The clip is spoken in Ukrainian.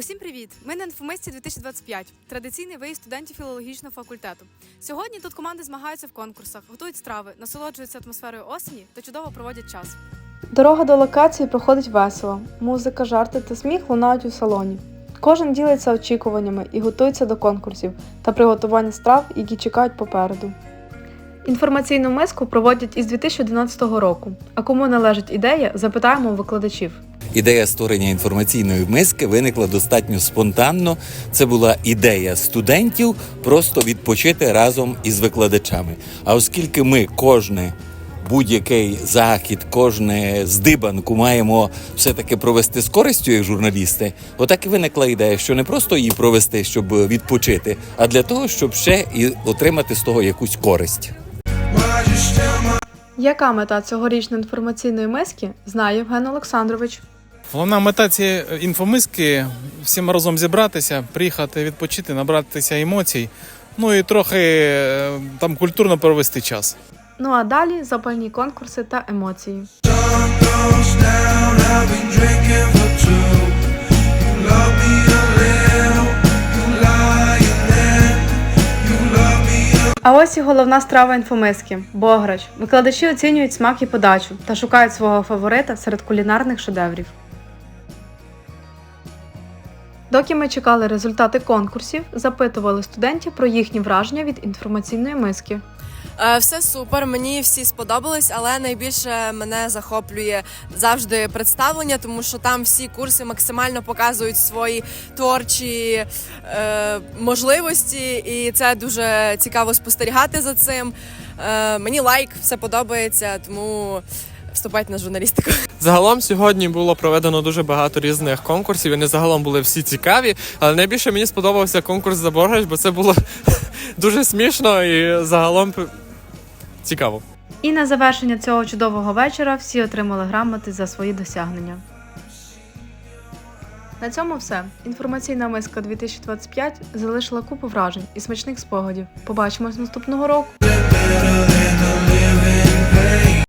Усім привіт! Ми на інфомисті 2025, традиційний виїзд студентів філологічного факультету. Сьогодні тут команди змагаються в конкурсах, готують страви, насолоджуються атмосферою осені та чудово проводять час. Дорога до локації проходить весело. Музика, жарти та сміх лунають у салоні. Кожен ділиться очікуваннями і готується до конкурсів та приготування страв, які чекають попереду. Інформаційну миску проводять із 2011 року. А кому належить ідея, запитаємо у викладачів. Ідея створення інформаційної миски виникла достатньо спонтанно. Це була ідея студентів просто відпочити разом із викладачами. А оскільки ми кожне будь-який захід, кожне здибанку маємо все-таки провести з користю як журналісти, отак і виникла ідея, що не просто її провести, щоб відпочити, а для того, щоб ще і отримати з того якусь користь. Яка мета цьогорічної інформаційної миски, знає Євген Олександрович. Головна мета цієї інфомиски всім разом зібратися, приїхати відпочити, набратися емоцій, ну і трохи е, там культурно провести час. Ну а далі запальні конкурси та емоції. А ось і головна страва інфомиски бограч. Викладачі оцінюють смак і подачу та шукають свого фаворита серед кулінарних шедеврів. Доки ми чекали результати конкурсів, запитували студентів про їхні враження від інформаційної миски. Е, Все супер, мені всі сподобались, але найбільше мене захоплює завжди представлення, тому що там всі курси максимально показують свої творчі е, можливості, і це дуже цікаво спостерігати за цим. Е, мені лайк, все подобається, тому вступайте на журналістику. Загалом сьогодні було проведено дуже багато різних конкурсів. Вони загалом були всі цікаві. Але найбільше мені сподобався конкурс за боргач, бо це було дуже смішно і загалом цікаво. І на завершення цього чудового вечора всі отримали грамоти за свої досягнення. На цьому все. Інформаційна миска 2025 залишила купу вражень і смачних спогадів. Побачимось наступного року.